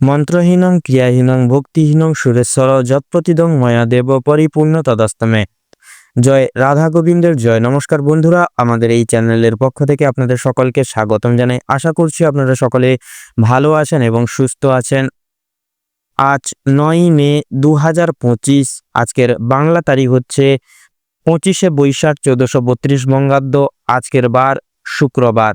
মন্ত্রহীনং, ক্রিয়াহীনং, ভক্তিহীনং, সুরেশ্বর, যৎপ্রতিদং ময়া দেব পরিপূর্ণ তদাস্তমে। জয় রাধা গোবিন্দের জয়। নমস্কার বন্ধুরা, আমাদের এই চ্যানেলের পক্ষ থেকে আপনাদের সকলকে স্বাগতম জানাই। আশা করছি আপনারা সকলে ভালো আছেন এবং সুস্থ আছেন। আজ নয় মে দু হাজার পঁচিশ, আজকের বাংলা তারিখ হচ্ছে পঁচিশে বৈশাখ চোদ্দশো বত্রিশ বঙ্গাব্দ। আজকের বার শুক্রবার।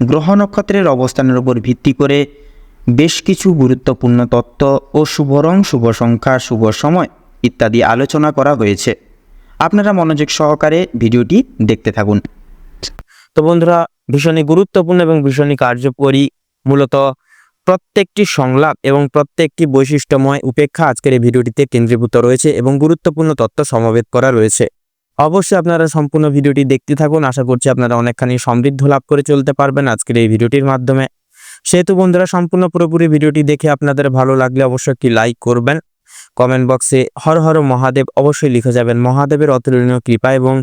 গ্রহ নক্ষত্রের অবস্থানের উপর ভিত্তি করে বেশ কিছু গুরুত্বপূর্ণ তত্ত্ব ও শুভ রং, শুভ সংখ্যা, শুভ সময় ইত্যাদি আলোচনা করা হয়েছে। আপনারা মনোযোগ সহকারে ভিডিওটি দেখতে থাকুন। তো বন্ধুরা, ভীষণই গুরুত্বপূর্ণ এবং ভীষণই কার্যকরী মূলত প্রত্যেকটি সংলাপ এবং প্রত্যেকটি বৈশিষ্ট্যময় উপেক্ষা আজকের এই ভিডিওটিতে কেন্দ্রীভূত রয়েছে এবং গুরুত্বপূর্ণ তথ্য সমবেত করা রয়েছে। অবশ্যই আপনারা সম্পূর্ণ ভিডিওটি দেখতে থাকুন। আশা করছি আপনারা অনেকখানি সমৃদ্ধ লাভ করে চলতে পারবেন আজকের এই ভিডিওটির মাধ্যমে। সেহেতু বন্ধুরা, সম্পূর্ণ পুরোপুরি ভিডিওটি দেখে আপনাদের ভালো লাগলে অবশ্যই একটি লাইক করবেন। কমেন্ট বক্সে হর হর মহাদেব অবশ্যই লিখে যাবেন। মহাদেবের অতুলনীয় কৃপা এবং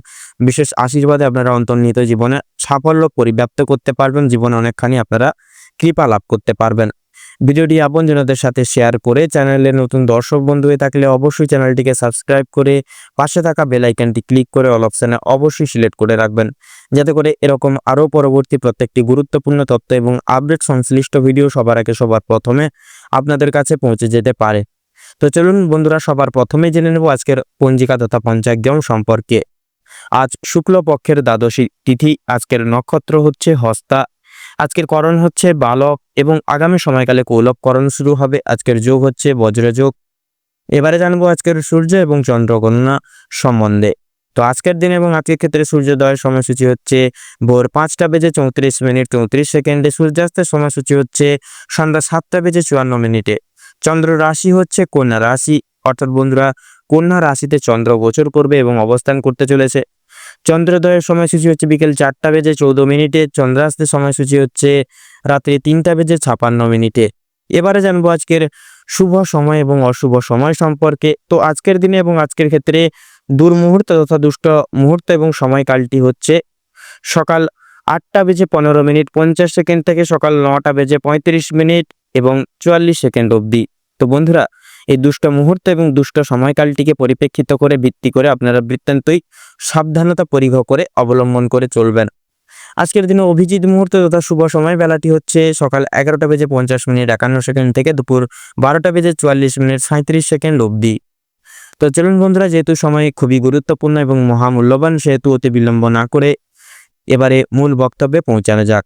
বিশেষ আশীর্বাদে আপনারা অন্তর্নিহিত জীবনে সাফল্য পরিব্যাপ্ত করতে পারবেন। জীবনে অনেকখানি আপনারা কৃপা লাভ করতে পারবেন। ভিডিওটি আপনজনদের সাথে শেয়ার করে চ্যানেলে নতুন দর্শক বন্ধু হয়ে থাকলে অবশ্যই চ্যানেলটিকে সাবস্ক্রাইব করে পাশে থাকা বেল আইকনটি ক্লিক করে অল অপশানে অবশ্যই সিলেক্ট করে রাখবেন। যাতে করে এরকম আরও পরবর্তী প্রত্যেকটি গুরুত্বপূর্ণ তথ্য এবং আপডেট সংশ্লিষ্ট ভিডিও সবার আগে সবার প্রথমে আপনাদের কাছে পৌঁছে যেতে পারে। তো চলুন বন্ধুরা, সবার প্রথমে জেনে নেব আজকের পঞ্জিকা তথা পঞ্চাগ্যম সম্পর্কে। আজ শুক্লপক্ষের দ্বাদশী তিথি, আজকের নক্ষত্র হচ্ছে হস্তা আজকের করণ হচ্ছে বালক এবং আগামী সময়কালে কৌলভ করণ শুরু হবে। আজকের যোগ হচ্ছে বজ্রযোগ। এবারে জানব আজকের সূর্য এবং চন্দ্রগণনা সম্বন্ধে। তো আজকের দিন এবং আজকের ক্ষেত্রে সূর্যোদয়ের সময়সূচি হচ্ছে ভোর পাঁচটা বেজে চৌত্রিশ মিনিট চৌত্রিশ সেকেন্ডে। সূর্যাস্তের সময়সূচি হচ্ছে সন্ধ্যা সাতটা বেজে চুয়ান্ন মিনিটে। চন্দ্র রাশি হচ্ছে কন্যা রাশি। অর্থাৎ বন্ধুরা, কন্যা রাশিতে চন্দ্র গোচর করবে এবং অবস্থান করতে চলেছে। চন্দ্রোদয়ের সময়সূচি হচ্ছে বিকেল চারটা বেজে চৌদ্দ মিনিটে, চন্দ্রাস্তের সময়সূচি হচ্ছে রাত্রি তিনটা বেজে ছাপান্ন মিনিটে। এবারে জানব আজকের শুভ সময় এবং অশুভ সময় সম্পর্কে। তো আজকের দিনে এবং আজকের ক্ষেত্রে দুর্মুহূর্ত তথা দুষ্ট মুহূর্ত এবং সময়কালটি হচ্ছে সকাল আটটা বেজে পনেরো মিনিট, পঞ্চাশ সেকেন্ড থেকে সকাল নটা বেজে পঁয়ত্রিশ মিনিট এবং চুয়াল্লিশ সেকেন্ড অবধি। তো বন্ধুরা এই দুষ্ট মুহূর্ত এবং দুষ্ট সময়কালটিকে পরিপ্রেক্ষিত করে, ভিত্তি করে আপনারা বৃত্তান্তই সাবধানতা পরিঘ করে অবলম্বন করে চলবেন। আজকের দিনে অভিজিৎ মুহূর্ত তথা শুভ সময় বেলাটি হচ্ছে সকাল এগারোটা বেজে পঞ্চাশ মিনিট একান্ন সেকেন্ড থেকে দুপুর বারোটা বেজে চুয়াল্লিশ মিনিট সাঁত্রিশ সেকেন্ড অবধি। তো চলুন বন্ধুরা, যেহেতু সময় খুবই গুরুত্বপূর্ণ এবং মহামূল্যবান, সেহেতু অতি বিলম্ব না করে এবারে মূল বক্তব্যে পৌঁছানো যাক।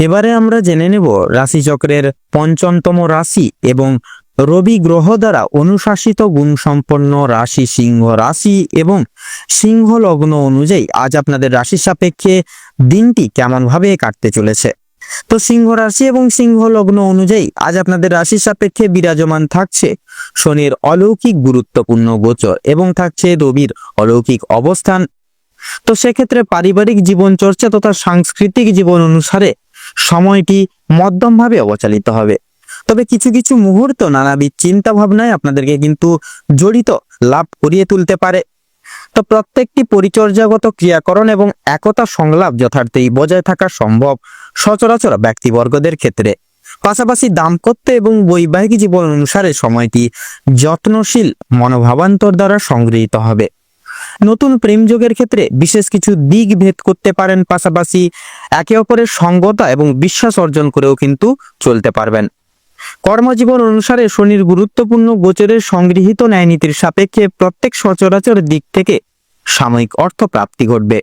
এবারে আমরা জেনে নেব রাশিচক্রের পঞ্চমতম রাশি এবং রবি গ্রহ দ্বারা অনুশাসিত গুণসম্পন্ন রাশি সিংহ রাশি এবং সিংহ লগ্ন অনুযায়ী আজ আপনাদের রাশি সাপেক্ষে দিনটি কেমনভাবে কাটতে চলেছে। তো সিংহ রাশি এবং সিংহ লগ্ন অনুযায়ী আজ আপনাদের রাশি সাপেক্ষে বিরাজমান থাকছে শনির অলৌকিক গুরুত্বপূর্ণ গোচর এবং থাকছে রবির অলৌকিক অবস্থান। তো সেক্ষেত্রে পারিবারিক জীবন চর্চা তথা সাংস্কৃতিক জীবন অনুসারে সময়টি মধ্যমভাবে অবচালিত হবে। তবে কিছু কিছু মুহূর্ত নানাবিধ চিন্তা ভাবনায় আপনাদেরকে কিন্তু জড়িত লাভ করিয়ে তুলতে পারে। তো প্রত্যেকটি পরিচর্যাগত ক্রিয়াকরণ এবং একতা সংলাপ যথার্থই বজায় থাকা সম্ভব সচরাচর ব্যক্তিবর্গদের ক্ষেত্রে। পাশাপাশি দাম্পত্য এবং বৈবাহিক জীবন অনুসারে সময়টি যত্নশীল মনোভাবান্তর দ্বারা সংগৃহীত হবে। নতুন প্রেম যোগের ক্ষেত্রে বিশেষ কিছু দিক ভেদ করতে পারেন পাশাপাশি একে অপরের সঙ্গতা এবং বিশ্বাস অর্জন করেও কিন্তু চলতে পারবেন। কর্মজীবন অনুসারে শনির গুরুত্বপূর্ণ গোচরের সংগৃহীত ন্যায়নীতির সাপেক্ষে প্রত্যেক সচরাচর দিক থেকে সাময়িক অর্থ প্রাপ্তি ঘটবে।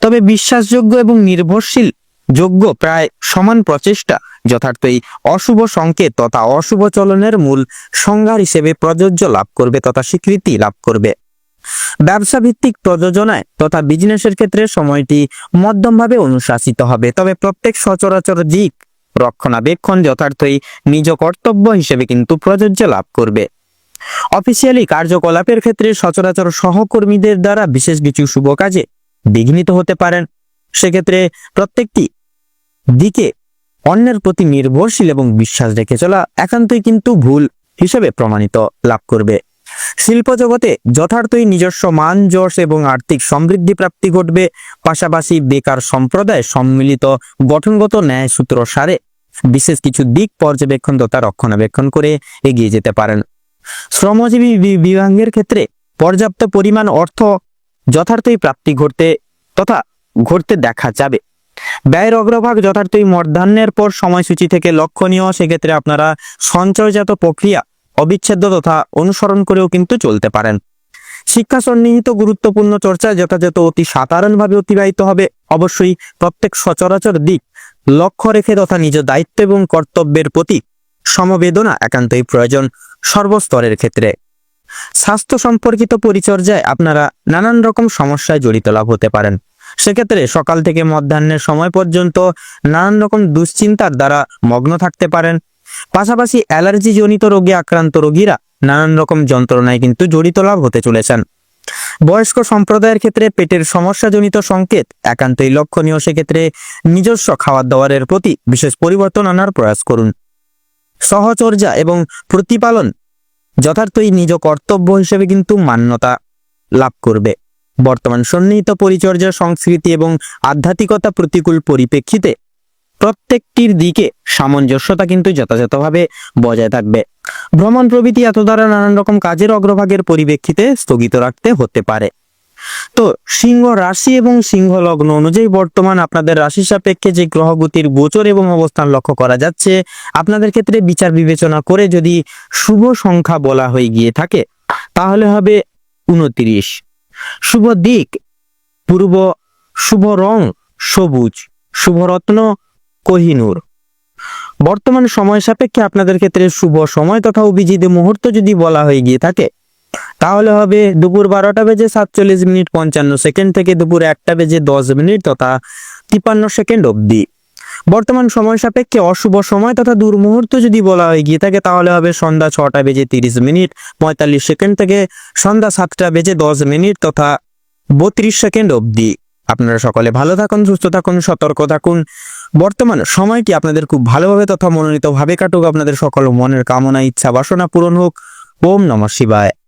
তবে বিশ্বাসযোগ্য এবং নির্ভরশীল যোগ্য প্রায় সমান প্রচেষ্টা যথার্থই অশুভ সংকেত তথা অশুভ চলনের মূল সংজ্ঞার হিসেবে প্রযোজ্য লাভ করবে তথা স্বীকৃতি লাভ করবে। ব্যবসা ভিত্তিক প্রযোজনায় তথা বিজনেসের ক্ষেত্রে সময়টি মধ্যমভাবে অনুশাসিত হবে। তবে প্রত্যেক সচরাচর দিক রক্ষণাবেক্ষণ যথার্থই নিজ কর্তব্য হিসেবে কিন্তু প্রযোজ্য লাভ করবে। অফিসিয়ালি কার্যকলাপের ক্ষেত্রে সচরাচর সহকর্মীদের দ্বারা বিশেষ কিছু শুভ কাজে বিঘ্নিত হতে পারেন। সেক্ষেত্রে প্রত্যেকটি দিকে অন্যের প্রতি নির্ভরশীল এবং বিশ্বাস রেখে চলা একান্তই কিন্তু ভুল হিসেবে প্রমাণিত লাভ করবে। শিল্প জগতে যথার্থই নিজস্ব মান, যশ এবং আর্থিক সমৃদ্ধি প্রাপ্তি ঘটবে। পাশাপাশি বেকার সম্প্রদায় সম্মিলিত গঠনগত ন্যায় সূত্র সারে। বিশেষ কিছু দিক পর্যবেক্ষণ তথা রক্ষণাবেক্ষণ করে এগিয়ে যেতে পারেন। শ্রমজীবী বিভাগের ক্ষেত্রে পর্যাপ্ত পরিমাণ অর্থ যথার্থই প্রাপ্তি ঘটতে তথা ঘটতে দেখা যাবে। ব্যয়ের অগ্রভাগ যথার্থই মধ্যাহ্নের পর সময়সূচি থেকে লক্ষণীয়। সেক্ষেত্রে আপনারা সঞ্চয়জাত প্রক্রিয়া অবিচ্ছেদ্য তথা অনুসরণ করেও কিন্তু চলতে পারেন। শিক্ষা সন্নিহিত গুরুত্বপূর্ণ চর্চা যথাযথ অতি সাধারণভাবে অতিবাহিত হবে। অবশ্যই প্রত্যেক সচরাচর দিক লক্ষ্য রেখে তথা নিজ দায়িত্ব এবং কর্তব্যের প্রতি সমবেদনা একান্তই প্রয়োজন সর্বস্তরের ক্ষেত্রে। স্বাস্থ্য সম্পর্কিত পরিচর্যায় আপনারা নানান রকম সমস্যায় জড়িত লাভ হতে পারেন। সেক্ষেত্রে সকাল থেকে মধ্যাহ্নের সময় পর্যন্ত নানান রকম দুশ্চিন্তার দ্বারা মগ্ন থাকতে পারেন। পাশাপাশি অ্যালার্জি জনিত রোগে আক্রান্ত রোগীরা নানান রকম যন্ত্রণায় কিন্তু জড়িত লাভ হতে চলেছেন। বয়স্ক সম্প্রদায়ের ক্ষেত্রে পেটের সমস্যাজনিত সংকেত একান্তই লক্ষণীয়, সেক্ষেত্রে নিজস্ব খাবার দাবারের প্রতি বিশেষ পরিবর্তন আনার প্রয়াস করুন। সহচর্যা এবং প্রতিপালন যথার্থই নিজ কর্তব্য হিসেবে কিন্তু মান্যতা লাভ করবে। বর্তমান সন্নিহিত পরিচর্যা, সংস্কৃতি এবং আধ্যাত্মিকতা প্রতিকূল পরিপ্রেক্ষিতে প্রত্যেকটির দিকে সামঞ্জস্যতা কিন্তু যথাযথভাবে বজায় থাকবে। ভ্রমণ প্রভৃতি এত দ্বারা নানান রকম কাজের অগ্রভাগের পরিপ্রেক্ষিতে স্থগিত রাখতে হতে পারে। তো সিংহ রাশি এবং সিংহ লগ্ন অনুযায়ী বর্তমান আপনাদের রাশি সাপেক্ষে যে গ্রহগতির গোচর এবং অবস্থান লক্ষ্য করা যাচ্ছে, আপনাদের ক্ষেত্রে বিচার বিবেচনা করে যদি শুভ সংখ্যা বলা হয়ে গিয়ে থাকে, তাহলে হবে উনত্রিশ। শুভ দিক, পূর্ব শুভ রং সবুজ শুভরত্ন কোহিনুর। বর্তমান সময় সাপেক্ষে আপনাদের ক্ষেত্রে শুভ সময় তথা অভিজিৎ মুহূর্ত যদি বলা হয়ে গিয়ে থাকে, তাহলে হবে দুপুর বারোটা বেজে সাতচল্লিশ মিনিট পঞ্চান্ন সেকেন্ড থেকে দুপুর একটা বেজে দশ মিনিট তথা তিপান্ন সেকেন্ড অবধি। বর্তমান সময় সাপেক্ষে অশুভ সময় তথা দুর্মুহূর্ত যদি বলা হয়ে গিয়ে থাকে, তাহলে হবে সন্ধ্যা ছটা বেজে তিরিশ মিনিট, পঁয়তাল্লিশ সেকেন্ড থেকে সন্ধ্যা সাতটা বেজে দশ মিনিট তথা বত্রিশ সেকেন্ড অবধি। আপনারা সকলে ভালো থাকুন, সুস্থ থাকুন, সতর্ক থাকুন। বর্তমান সময়টি আপনাদের খুব ভালোভাবে তথা মনোনীতভাবে কাটুক। আপনাদের সকল মনের কামনা, ইচ্ছা, বাসনা পূরণ হোক। ওম নমঃ শিবায়।